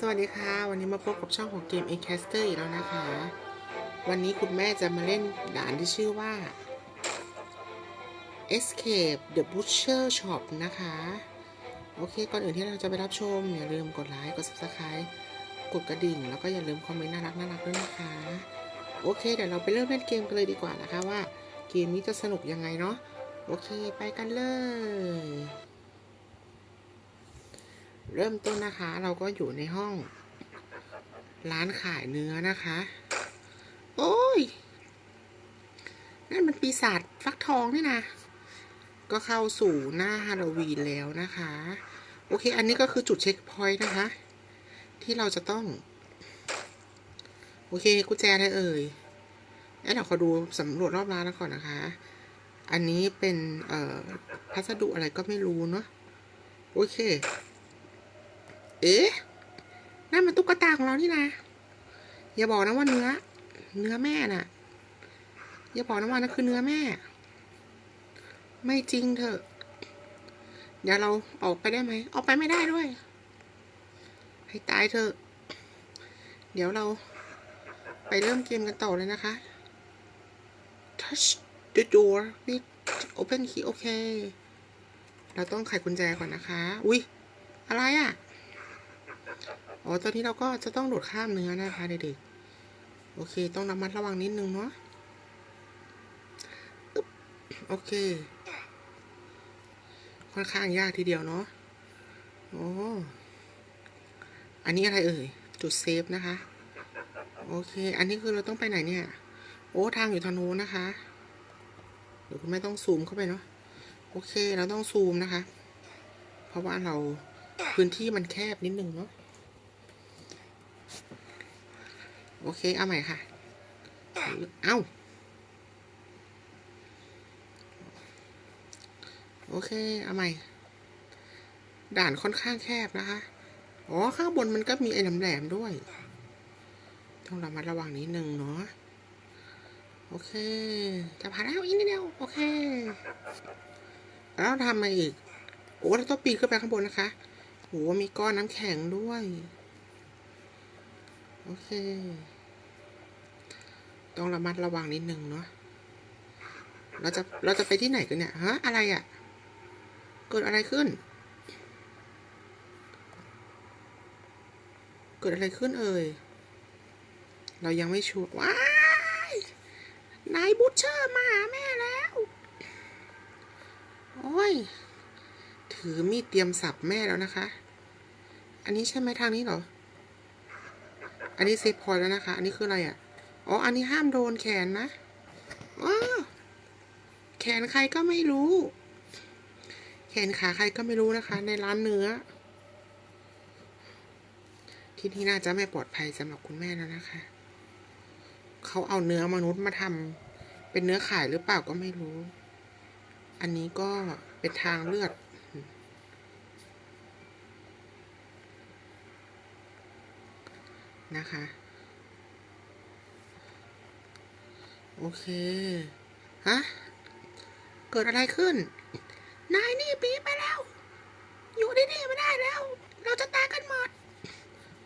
สวัสดีค่ะ วันนี้มาพบกับช่องของเกม a c a s t e r อีกแล้วนะคะ วันนี้คุณแม่จะมาเล่นด่านที่ชื่อว่า Escape the Butcher Shop นะคะ โอเค ก่อนอื่นที่เราจะไปรับชม อย่าลืมกดไลค์ กด Subscribe กดกระดิ่ง แล้วก็อย่าลืมคอมเมนต์น่ารักน่ารักด้วยนะคะ โอเค เดี๋ยวเราไปเริ่มเล่นเกมกันเลยดีกว่านะคะว่าเกมนี้จะสนุกยังไงเนาะ โอเค ไปกันเลย เริ่มต้นนะคะ เราก็อยู่ในห้อง ร้านขายเนื้อนะคะ โอ้ย นั่นมันปีศาจฟักทองนี่นะก็เข้าสู่หน้าฮาโลวีนแล้วนะคะ โอเค อันนี้ก็คือจุดเช็คพอยต์นะคะ ที่เราจะต้อง โอเค กุญแจอะไรเอ่ยแล้วเดี๋ยวขอดูสำรวจรอบร้านแล้วก่อนนะคะ อันนี้เป็น เอ่อ พัสดุอะไรก็ไม่รู้เนาะ โอเค เอ๊ะนั่นมันตุ๊กตาของเรานี่นะ อย่าบอกนะว่าเนื้อ เนื้อแม่น่ะ อย่าบอกนะว่านั่นคือเนื้อแม่ ไม่จริงเถอะ เดี๋ยวเราออกไปได้ไหม ออกไปไม่ได้ด้วย ให้ตายเถอะ เดี๋ยวเราไปเริ่มเกมกันต่อเลยนะคะ touch the door with open key โอเค เราต้องไขกุญแจก่อนนะคะ อุ๊ยอะไรอะ อ๋อตอนนี้เราก็จะต้องโดดข้ามเนื้อนะคะเด็กๆโอเค ต้องระมัดระวังนิดนึงเนาะอโอเค ค่อนข้างยากทีเดียวเนาะโอ้อันนี้อะไรเอ่ย จุดเซฟนะคะ โอเค อันนี้คือเราต้องไปไหนเนี่ย โอ้ ทางอยู่ทางโน้นนะคะ เดี๋ยวคุณแม่ต้องซูมเข้าไปเนาะ โอเค เราต้องซูมนะคะ เพราะว่าเราพื้นที่มันแคบนิดนึงเนาะ โอเค เอาใหม่ค่ะ เอา โอเค เอาใหม่ ด่านค่อนข้างแคบนะคะ อ๋อ ข้างบนมันก็มีไอ้แหลมๆด้วย ต้องระมัดระวังนิดนึงเนาะ โอเค จะผ่านแล้วอีกนิดเดียว โอเค แล้วทำมาอีก โอ้เราต้องปีนขึ้นไปข้างบนนะคะโอ้มีก้อนน้ำแข็งด้วย โอเค ต้องระมัดระวังนิดนึงเนาะเราจะเราจะไปที่ไหนกันเนี่ยฮะอะไรอะ่ะ เกิดอะไรขึ้น เกิดอะไรขึ้นเอ่ยเรายังไม่ชัวร์ว้ายนายบุชเชอร์มาหาแม่แล้ว โอ้ย ถือมีดเตรียมสับแม่แล้วนะคะ อันนี้ใช่ไหมทางนี้เหรอ อันนี้เซฟพอยต์แล้วนะคะ อันนี้คืออะไรอะ อ๋อ อันนี้ห้ามโดนแขนนะว้าแขนใครก็ไม่รู้ แขนขาใครก็ไม่รู้นะคะ ในร้านเนื้อ ที่นี่น่าจะไม่ปลอดภัยสำหรับคุณแม่แล้วนะคะ เขาเอาเนื้อมนุษย์มาทำเป็นเนื้อขายหรือเปล่าก็ไม่รู้ อันนี้ก็เป็นทางเลือดนะคะ โอเค ฮะ เกิดอะไรขึ้น นายนี่ปีไปแล้ว อยู่ที่นี่ไม่ได้แล้ว เราจะตายกันหมด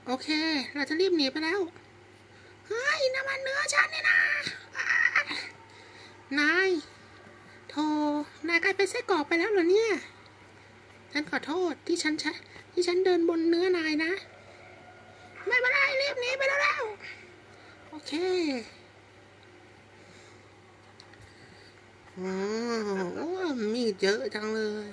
โอเค เราจะรีบหนีไปแล้ว เฮ้ยน้ำมันเนื้อฉันนี่นะ นายโธ่นายกลายเป็นไส้กรอกไปแล้วเหรอเนี่ย ฉันขอโทษที่ฉันชที่ฉันเดินบนเนื้อนายนะ ไม่เป็นไรรีบหนีไปแล้วแล้ว โอเค อ๋อมีดเยอะจังเลย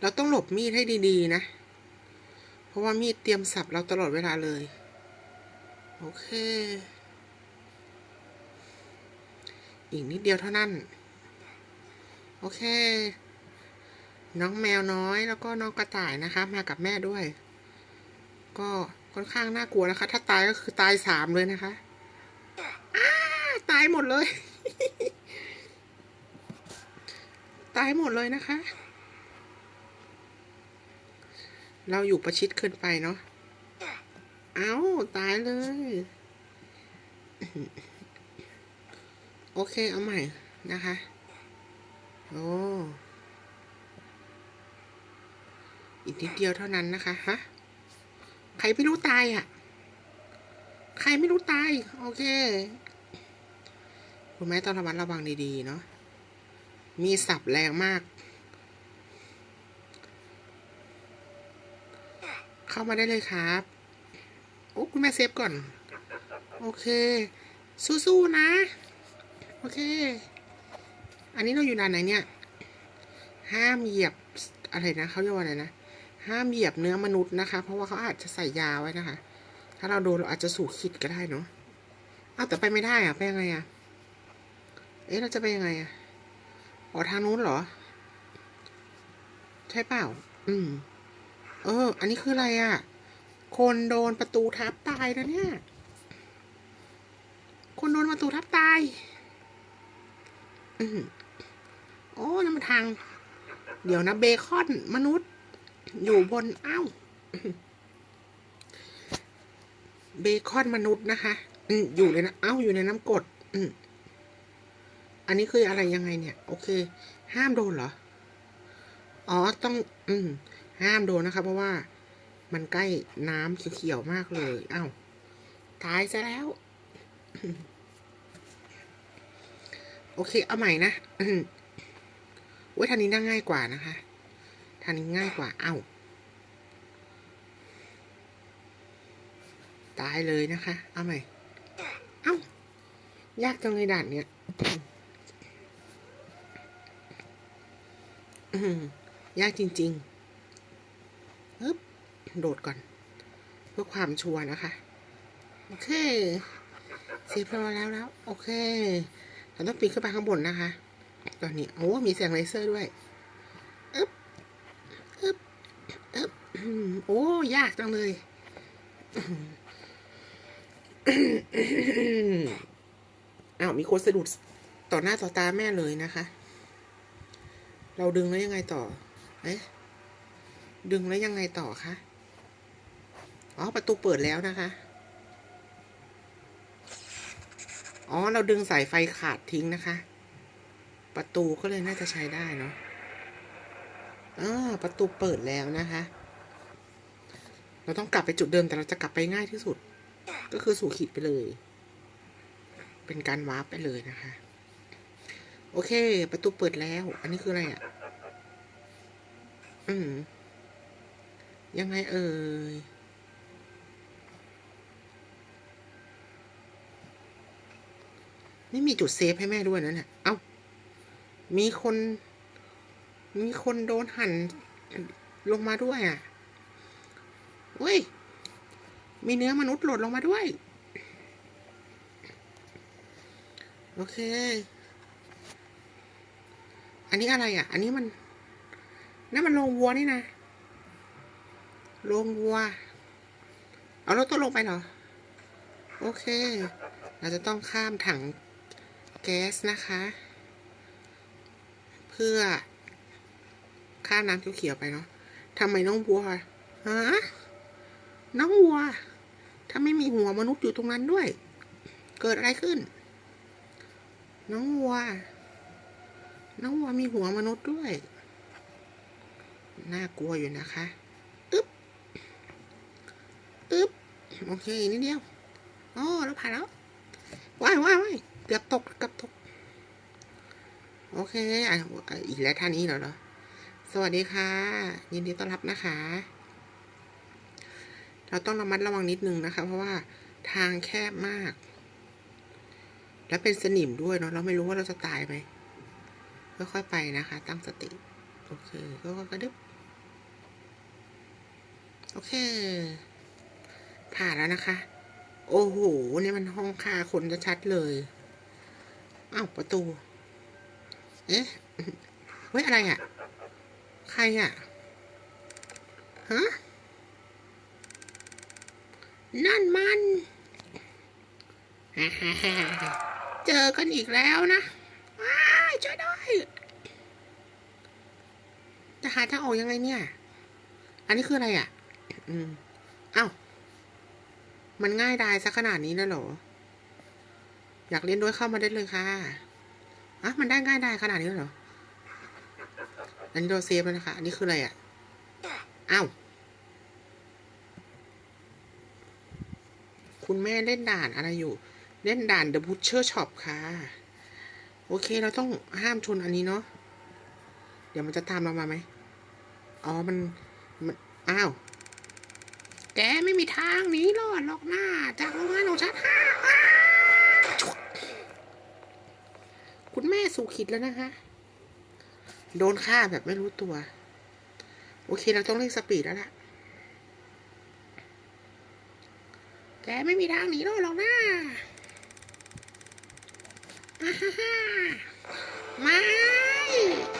เราต้องหลบมีดให้ดีๆนะ เพราะว่ามีดเตรียมสับเราตลอดเวลาเลย โอเค อีกนิดเดียวเท่านั้น โอเค น้องแมวน้อยแล้วก็น้องกระต่ายนะคะ มากับแม่ด้วย ก็ ค่อนข้างน่ากลัวนะคะ ถ้าตายก็คือตายสามเลยนะคะอ้าตายหมดเลย ตายหมดเลยนะคะ เราอยู่ประชิดเกินไปเนาะเอ้า ตายเลย โอเค เอาใหม่นะคะ โอ้อีกนิดเดียวเท่านั้นนะคะ ฮะ ใครไม่รู้ตายอะ ใครไม่รู้ตาย โอเค คุณแม่ต้องระมัดระวังดีๆ เนาะ มีสับแรงมาก เข้ามาได้เลยครับ โอ้คุณแม่เซฟก่อน โอเค สู้ๆนะ โอเค อันนี้เราอยู่ด่านไหนเนี่ย ห้ามเหยียบอะไรนะเขาเรียกว่าอะไรนะ ห้ามเหยียบเนื้อมนุษย์นะคะ เพราะว่าเขาอาจจะใส่ยาไว้นะคะ ถ้าเราโดนเราอาจจะสู่ขิดก็ได้เนาะเอาแต่ไปไม่ได้อะไปยังไงอะเอ๊ะเราจะไปยังไงอะอ๋อทางนู้นเหรอ ใช่เปล่า อืม เออ อันนี้คืออะไรอะคนโดนประตูทับตายนะเนี่ย คนโดนประตูทับตาย อืมโอ้นั่นมันทาง เดี๋ยวนะเบคอนมนุษย์ อยู่บนเอ้า เบคอนมนุษย์นะคะอยู่เลยนะเอ้าอยู่ในน้ำกดอันนี้คืออะไรยังไงเนี่ย โอเค ห้ามโดนเหรอ อ๋อต้อง อืม ห้ามโดนนะคะ เพราะว่ามันใกล้น้ำเขียวๆมากเลย เอ้าตายซะแล้ว โอเค เอาใหม่นะอืมเว้ยทางนี้น่าง่ายกว่านะคะ ทางนี้ง่ายกว่า เอ้า ตายเลยนะคะ เอาใหม่ เอ้า ยากจังเลยด่านเนี้ยยากจริงๆฮึบโดดก่อน เพื่อความชัวร์นะคะ โอเคเสียบรอแล้วแล้ว โอเค เราต้องปีนขึ้นไปข้างบนนะคะ ตอนนี้ โอ้ มีแสงเลเซอร์ด้วยอึ๊บอึ๊บอึ๊บอืม โอ้ยากจังเลยอ้าวมีคนสะดุดต่อหน้าต่อตาแม่เลยนะคะ เราดึงแล้วยังไงต่อ เอ๊ะ ดึงแล้วยังไงต่อคะ อ๋อ ประตูเปิดแล้วนะคะ อ๋อ เราดึงสายไฟขาดทิ้งนะคะ ประตูก็เลยน่าจะใช้ได้เนาะอ่าประตูเปิดแล้วนะคะ เราต้องกลับไปจุดเดิมแต่เราจะกลับไปง่ายที่สุด ก็คือสู่ขีดไปเลย เป็นการวาร์ปไปเลยนะคะ โอเค ประตูเปิดแล้ว อันนี้คืออะไรอะ่ะ อืม ยังไงเอ่ยไม่มีจุดเซฟให้แม่ด้วยนะเนี่ยเอ้า มีคน มีคนโดนหันลงมาด้วยอะ ว้ย มีเนื้อมนุษย์หล่นลงมาด้วย โอเค อันนี้อะไรอะ อันนี้มันนั่นมันโรงวัวนี่นะโรงวัว เอารถต้องลงไปเหรอ โอเค เราจะต้องข้ามถังแก๊สนะคะ เพื่อข้ามน้ำเขียวๆไปเนาะทำไมน้องวัวฮะ น้องวัวถ้าไม่มีหัวมนุษย์อยู่ตรงนั้นด้วย เกิดอะไรขึ้น น้องวัว น้องวัวมีหัวมนุษย์ด้วย น่ากลัวอยู่นะคะอึ๊บอึ๊บโอเคนิดเดียวอ๋อเราผ่านแล้วว้ายว้ายว้ายเกือบตกเกือบตก โอเคอะอีกแล้วท่านี้เหรอเหรอสวัสดีค่ะ ยินดีต้อนรับนะคะ เราต้องระมัดระวังนิดนึงนะคะ เพราะว่าทางแคบมาก และเป็นสนิมด้วยเนาะเราไม่รู้ว่าเราจะตายไหมค่อยๆไปนะคะ ตั้งสติ โอเคก็กระดึบโอเค ผ่านแล้วนะคะ โอ้โหนี่มันห้องฆ่าคนจะชัดเลยอ้าวประตู เอ๊ะเฮ้ยอะไรอะ่ะ ใครอะ่ะฮะ นั่นมัน เจอกันอีกแล้วนะช่วยด้วยจะหาทางออกยังไงเนี่ย อันนี้คืออะไรอะ อืมเอ้ามันง่ายดายซะขนาดนี้แล้วเหรอ อยากเล่นด้วยเข้ามาได้เลยค่ะอะมันได้ง่ายดายขนาดนี้เหรอ อันนี้เราเซฟแล้วนะคะ อันนี้คืออะไรอะ อ้าว คุณแม่เล่นด่านอะไรอยู่ เล่นด่าน The Butcher Shop ค่ะ โอเคเราต้องห้ามชนอันนี้เนาะเดี๋ยวมันจะตามเรามาไหมอ๋อมันมันอ้าว แกไม่มีทางหนีรอดหรอกหน้า จากโรงงานของฉันคุณแม่สู่ขิดแล้วนะคะ โดนฆ่าแบบไม่รู้ตัว โอเคเราต้องเร่งสปีดแล้วล่ะ แกไม่มีทางหนีรอดหรอกนะอ่าฮ่าฮ่าไม่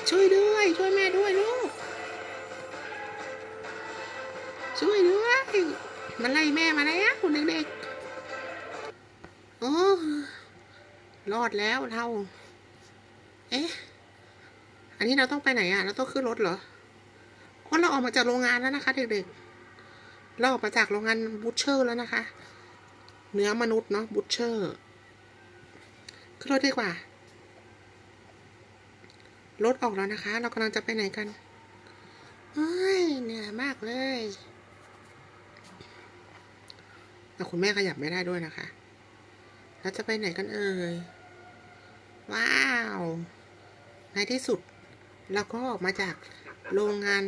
ช่วยด้วย ช่วยแม่ด้วยลูก ช่วยด้วย มันไล่แม่มาแล้วคุณเด็กๆโอ้รอดแล้วเรา เอ๊ะ อันนี้เราต้องไปไหนอะ เราต้องขึ้นรถเหรอเพราะเราออกมาจากโรงงานแล้วนะคะเด็กๆ เราออกมาจากโรงงานบูชเชอร์แล้วนะคะ เนื้อมนุษย์เนาะบูชเชอร์ขึ้นรถดีกว่า รถออกแล้วนะคะ เรากำลังจะไปไหนกันเฮ้ยเหนื่อยมากเลยแต่คุณแม่ขยับไม่ได้ด้วยนะคะ แล้วจะไปไหนกันเอ่ย ว้าว ในที่สุด เราก็ออกมาจากโรงงาน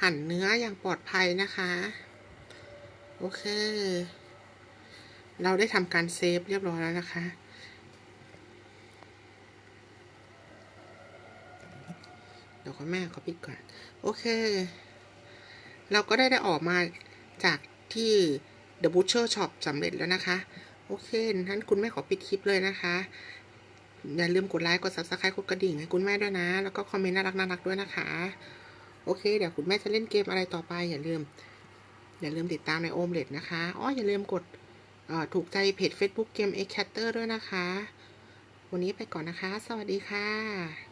หั่นเนื้ออย่างปลอดภัยนะคะ โอเค เราได้ทำการเซฟเรียบร้อยแล้วนะคะ เดี๋ยวคุณแม่เขาปิดก่อน โอเค เราก็ได้ได้ออกมาจากที่ The Butcher Shop สำเร็จแล้วนะคะ โอเคนั้นคุณแม่ขอปิดคลิปเลยนะคะ อย่าลืมกดไลค์ กด subscribe กดกระดิ่งให้คุณแม่ด้วยนะ แล้วก็คอมเมนต์น่ารักน่ารักด้วยนะคะ โอเค เดี๋ยวคุณแม่จะเล่นเกมอะไรต่อไป อย่าลืม อย่าลืมติดตามในโอมเล็ตนะคะ อ๋อ อย่าลืมกด ถูกใจเพจ Facebook เกม a Catter ด้วยนะคะ วันนี้ไปก่อนนะคะ สวัสดีค่ะ